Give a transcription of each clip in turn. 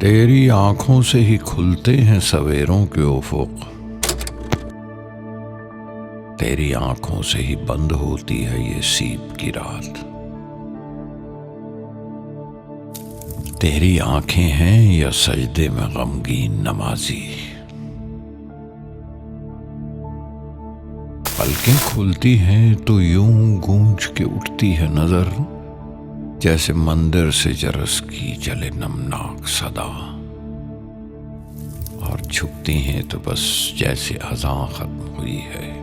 تیری آنکھوں سے ہی کھلتے ہیں سویروں کے افق۔ تیری آنکھوں سے ہی بند ہوتی ہے یہ سیپ کی رات۔ تیری آنکھیں ہیں یا سجدے میں غمگین نمازی۔ پلکیں کھلتی ہیں تو یوں گونج کے اٹھتی ہے نظر۔ جیسے مندر سے جرس کی جلے نمناک صدا۔ اور چھپتی ہیں تو بس جیسے ہزاں ختم ہوئی ہے۔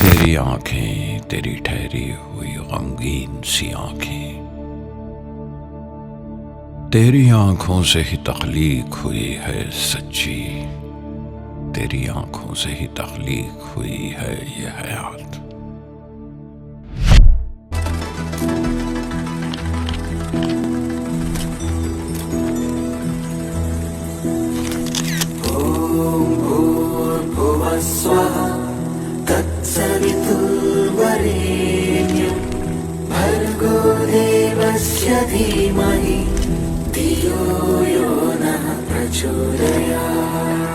تیری آنکھیں، تیری ٹھہری ہوئی غمگین سی آنکھیں۔ تیری آنکھوں سے ہی تخلیق ہوئی ہے سچی۔ تیری آنکھوں سے ہی تخلیق ہوئی ہے یہ حیات۔ देवस्य धीमहि धियो नः प्रचोदयात्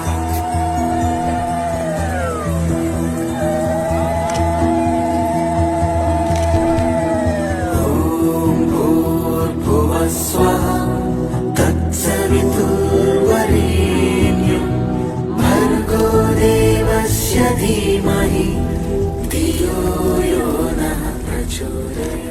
भुवः स्वः तत्सवितुर्वरेण्यं। भर्गो देवस्य धीमहि धियो यो नः प्रचोदयात्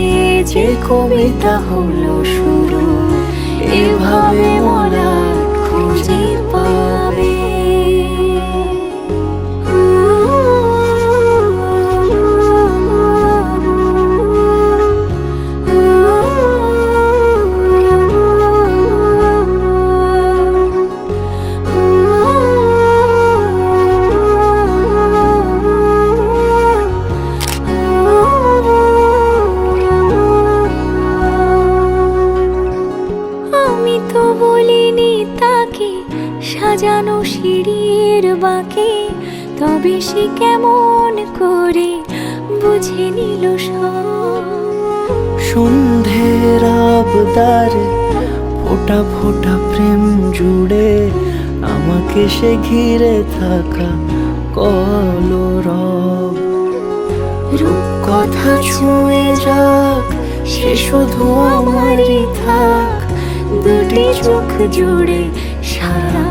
যে কবিতা হলো শুরু। সিঁড়ির বাঁকে, তবে সে কেমন করে বুঝে নিল সন্ধ্যের আবদারে, ফোটা ফোটা প্রেম জুড়ে আমাকে সে ঘিরে থাকা কলরব। রূপ কথা ছুঁয়ে যাক, সে শুধু আমারই থাক, দুটি চোখ জুড়ে সারাক্ষণ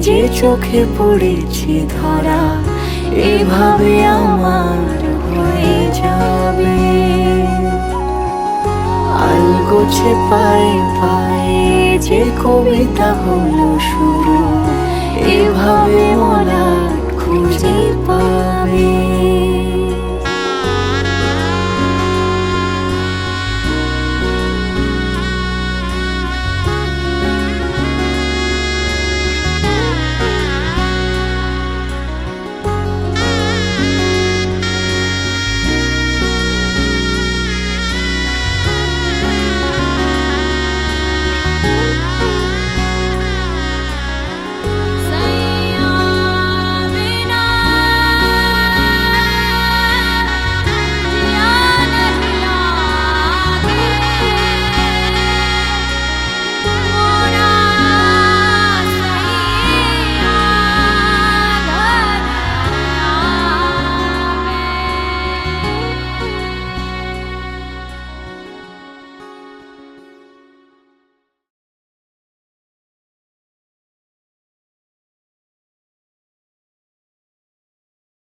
যে চোখে পড়েছি ধরা, এভাবে আমার হয়ে যাবে। আলগোছে পায়ে পায়ে যে কবিতা হলো শুরু, এভাবে মলাট খুঁজে পাবে।